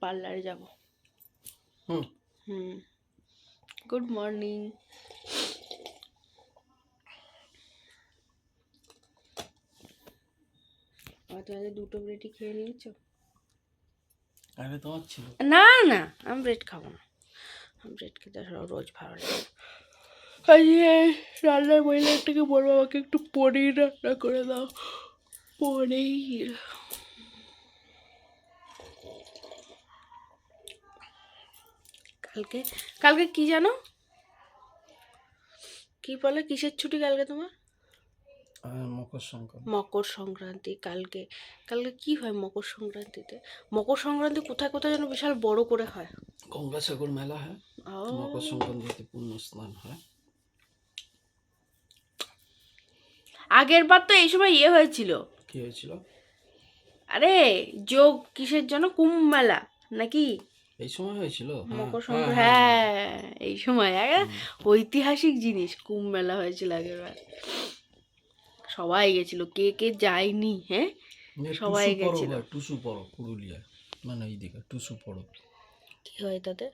পার্লারে যাব। হুম। হুম। Good morning. তোমাদের দুটো ব্রেডই খেয়ে নিয়েছো? আরে তোমার ছিল। না না আমি ব্রেড খাব না। আমি ব্রেড খেতে রোজ ভালো লাগে। আজকে রান্নার মহিলাটাকে বলব আমাকে একটু পনির রান্না করে দাও। পনির। কালকে কালকে কি জানো? কি বলে? কিসের ছুটি কালকে তোমার? মকর সংক্রান্তি। মকর সংক্রান্তি কালকে। কালকে কি হয় মকর সংক্রান্তিতে? মকর সংক্রান্তি কোথায় কোথায় যেন বিশাল বড় করে হয়। গঙ্গাসাগর মেলা হয়। মকর সংক্রান্তিতে পূর্ণ স্নান হয়। আগের বার তো এই সময় ইয়ে হয়েছিল। কি হয়েছিল? আরে যোগ কিসের জন্য কুম্ভ মেলা নাকি? এই সময় হয়েছিল? হ্যাঁ, মকর হ্যাঁ, সংক্রান্তি হ্যাঁ, হ্যাঁ। এই সময়। ঐতিহাসিক জিনিস কুম্ভ মেলা হয়েছিল আগের বার সবাই গেছিল কে কে যায়নি হ্যাঁ? হ্যাঁ। সবাই গেছিল। টুসু পরব পুরুলিয়ায় মানে এইদিকে টুসু পরব। কি হয় তাতে?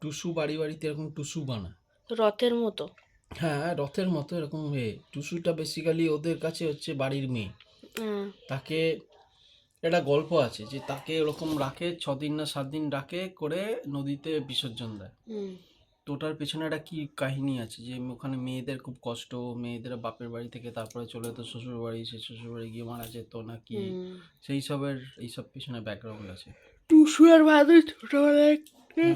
টুসু বাড়ি বাড়িতে এরকম টুসু বানায় রথের মতো? হ্যাঁ রথের মতো এরকম এ। টুসুটা বেসিক্যালি ওদের কাছে হচ্ছে বাড়ির মেয়ে। হ্যাঁ, তাকে একটা গল্প আছে যে তাকে এরকম রাখে ছদিন না সাত দিন রাখে করে নদীতে বিসর্জন দেয়। তো ওটার পেছনে একটা কি কাহিনী আছে যে ওখানে মেয়েদের খুব কষ্ট মেয়েদের বাপের বাড়ি থেকে তারপরে চলে যেত শ্বশুর বাড়ি সে শ্বশুর বাড়ি গিয়ে মারা যেত নাকি হুম। সেই সবের এইসব পেছনে ব্যাকগ্রাউন্ড আছে। টুসু আর ভাদু ছোটবেলায় হ্যাঁ।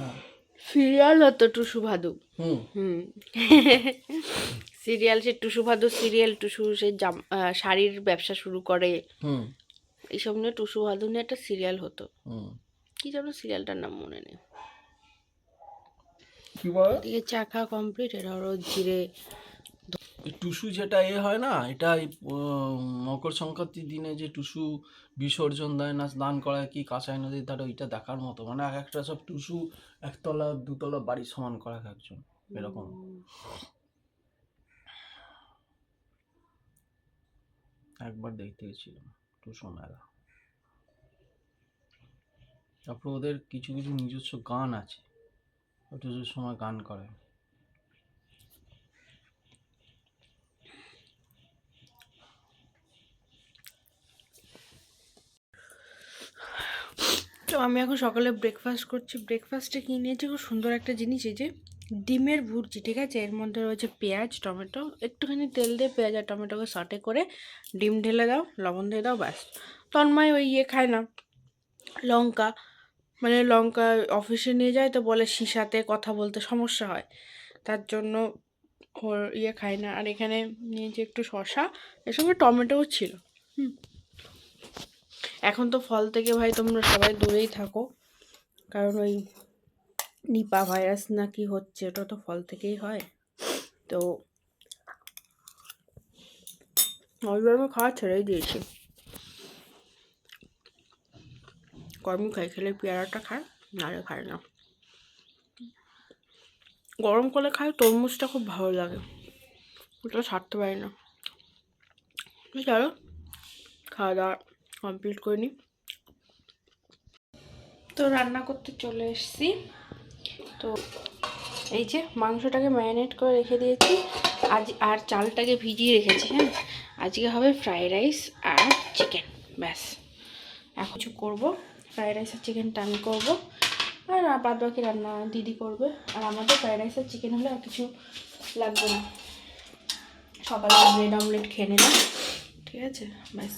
সিরিয়াল হতো টুসু ভাদু? হুম। হুম। সিরিয়াল সে টুসু ভাদু সিরিয়াল টুসু সে শাড়ির ব্যবসা শুরু করে। হুম। এইসব নিয়ে টুসু ভাদু নিয়ে একটা সিরিয়াল হতো। হুম। কি যেন সিরিয়ালটার নাম মনে নেই। কি বলে? এদিকে চা খাওয়া কমপ্লিট এটা ওরও জিরে টুসু যেটা এ হয় না এটা মকর সংক্রান্তির দিনে যে টুসু বিসর্জন দেয় না স্নান করায় কি কাঁচাই নদীর ধারে ওইটা দেখার মতো। মানে এক একটা সব টুসু একতলা দুতলা বাড়ি সমান করা একজন এরকম। একবার দেখতে গেছিলাম। টুসু মেলা তারপর ওদের কিছু কিছু নিজস্ব গান আছে। ও টুসুর সময় গান করে তো আমি এখন সকালে ব্রেকফাস্ট করছি। ব্রেকফাস্টে কি নিয়েছি? খুব সুন্দর একটা জিনিস এই যে ডিমের ভুর্জি, ঠিক আছে? এর মধ্যে রয়েছে পেঁয়াজ, টমেটো, একটুখানি তেল দিয়ে পেঁয়াজ আর টমেটোকে সটে করে ডিম ঢেলে দাও, লবণ দিয়ে দাও, ব্যাস। তন্ময় ওই ইয়ে খায় না। লঙ্কা মানে লঙ্কা অফিসে নিয়ে যায় তো বলে সিসাতে কথা বলতে সমস্যা হয়। তার জন্য ওর ইয়ে খায় না। আর এখানে নিয়েছি একটু শশা সঙ্গে টমেটোও ছিল। হুম। এখন তো ফল থেকে ভাই তোমরা সবাই দূরেই থাকো। কারণ ওই নিপা ভাইরাস না কি হচ্ছে, ওটা তো ফল থেকেই হয়। তো আমি খাওয়া ছেড়েই দিয়েছি। গরম খাই, খেলে পেয়ারাটা খায়, নাহলে খায় না। গরম করলে খায়, তরমুজটা খুব ভালো লাগে। ওটা ছাড়তে পারি না। চলো খাওয়া দাওয়া কমপ্লিট করে নিই তো রান্না করতে চলে এসেছি। তো এই যে মাংসটাকে ম্যারিনেট করে রেখে দিয়েছি। আজ আর চালটাকে ভিজিয়ে রেখেছি হ্যাঁ? আজকে হবে ফ্রাইড রাইস আর চিকেন, ব্যাস। এখন কিছু করব। ফ্রাইড রাইস আর চিকেনটা আমি করব। আর বাদ বাকি রান্না দিদি করবে। আর আমাদের ফ্রাইড রাইস আর চিকেন হলে আর কিছু লাগবে না। সকালে ব্রেড অমলেট খেয়ে নিলাম, ঠিক আছে? ব্যাস।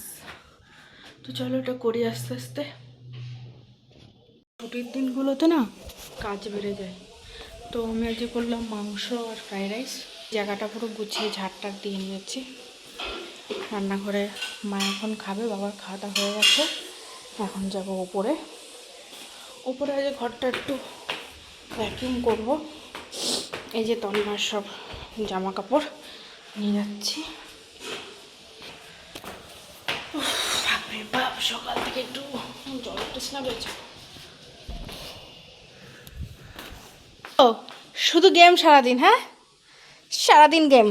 তো চলো ওটা করি আস্তে আস্তে। ছুটির দিনগুলোতে না কাজ বেড়ে যায়। তো আমি আজকে করলাম মাংস আর ফ্রাইড রাইস। জায়গাটা পুরো গুছিয়ে ঝাড়টার দিয়ে নিয়েছি। রান্নাঘরে মা এখন খাবে, বাবার খাওয়া দাওয়া হয়ে গেছে। এখন যাব ওপরে ওপরে আজ ঘরটা একটু ভ্যাকিউম করব। এই যে তন্মার সব জামা কাপড় নিয়ে যাচ্ছি। বাপ, সকাল থেকে একটু জল তৃষ্ণা পেয়েছে ও শুধু গেম সারাদিন হ্যাঁ? সারাদিন game.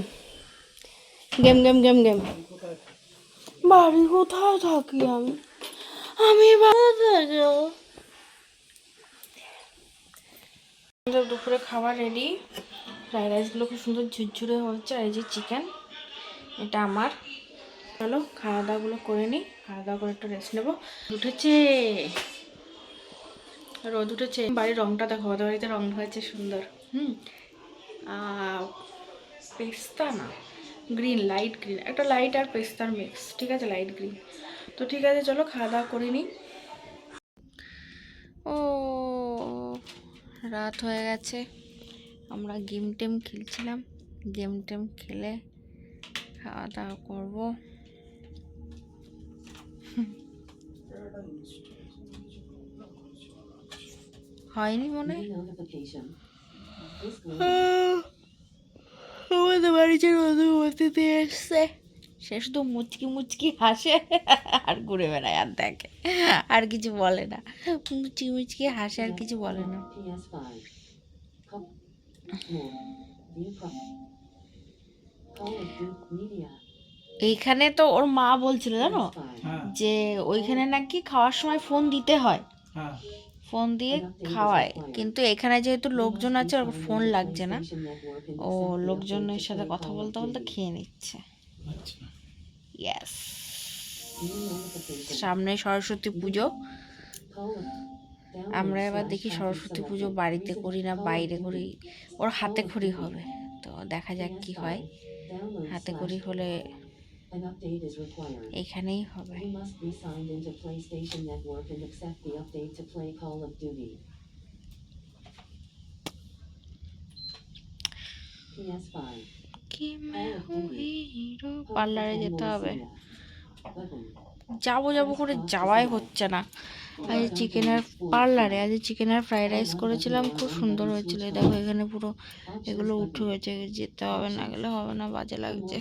Game game game game. বাড়ি কোথায় থাকি আমি? আমি দুপুরে খাবার রেডি ফ্রাইড রাইসগুলো খুব সুন্দর ঝুরঝুরে হচ্ছে আর এই যে চিকেন এটা আমার। চলো খাওয়া দাওয়াগুলো করে নিই। খাওয়া দাওয়া করে একটু রেস্ট নেব। উঠেছে। রোদ উঠেছে। বাড়ির রংটা দেখো আমাদের বাড়িতে রং হয়েছে সুন্দর, হুম? পেস্তা না, গ্রিন লাইট গ্রিন একটা লাইট আর পেস্তার মিক্স ঠিক আছে? লাইট গ্রিন তো ঠিক আছে, চলো খাওয়া দাওয়া করে নিই। ও, রাত হয়ে গেছে। আমরা গেম টেম খেলছিলাম। গেম টেম খেলে খাওয়া দাওয়া করব। হয়নি মনে হয় আমাদের বাড়িতে নতুন অতিথি এসছে সে শুধু মুচকি মুচকি হাসে আর ঘুরে বেড়ায় আর দেখে আর কিছু বলে না মুচকি মুচকি হাসে আর কিছু বলে না PS5. Couple more. View pro. Call of Duty Media. এইখানে তো ওর মা বলছিল জানো PS5. হ্যাঁ যে ওইখানে নাকি খাওয়ার সময় ফোন দিতে হয় হ্যাঁ ফোন দিয়ে খাওয়ায়। কিন্তু এখানে যেহেতু লোকজন আছে ওর ফোন লাগছে না। ও লোকজনের সাথে কথা বলতে বলতে খেয়ে নিচ্ছে। আচ্ছা। ইয়াস সামনে সরস্বতী পুজো। Download আমরা এবার দেখি সরস্বতী পুজো বাড়িতে করি না বাইরে করি। ওর হাতে খড়ি হবে। তো দেখা যাক কি হয়। PS5. হাতে খড়ি হলে An update is required. এখানেই হবে You must be signed into PlayStation Network and accept the update to play Call of Duty. PS5. কি Call of Duty. Hero Pop পার্লারে Pokemon যেতে হবে Zilla. যাব যাব করে যাওয়াই হচ্ছে না। আজ চিকেনের পার্লারে আজ চিকেনের ফ্রাইড রাইস করেছিলাম, খুব সুন্দর হয়েছিল। দেখো এখানে পুরো এগুলো উঠে হয়েছে, যেতে হবে না গেলে হবে না, বাজে লাগছে।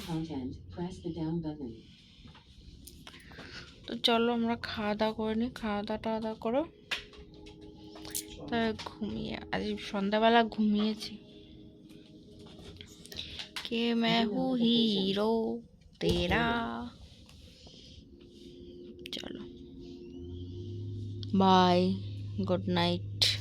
তো চলো আমরা খাওয়া দাওয়া করে নিই খাওয়া দাওয়া টাওয়া দাওয়া করো। তা ঘুমিয়ে, আজ সন্ধ্যাবেলা ঘুমিয়েছি। কে মে হু হিরো, তেরা। Bye good night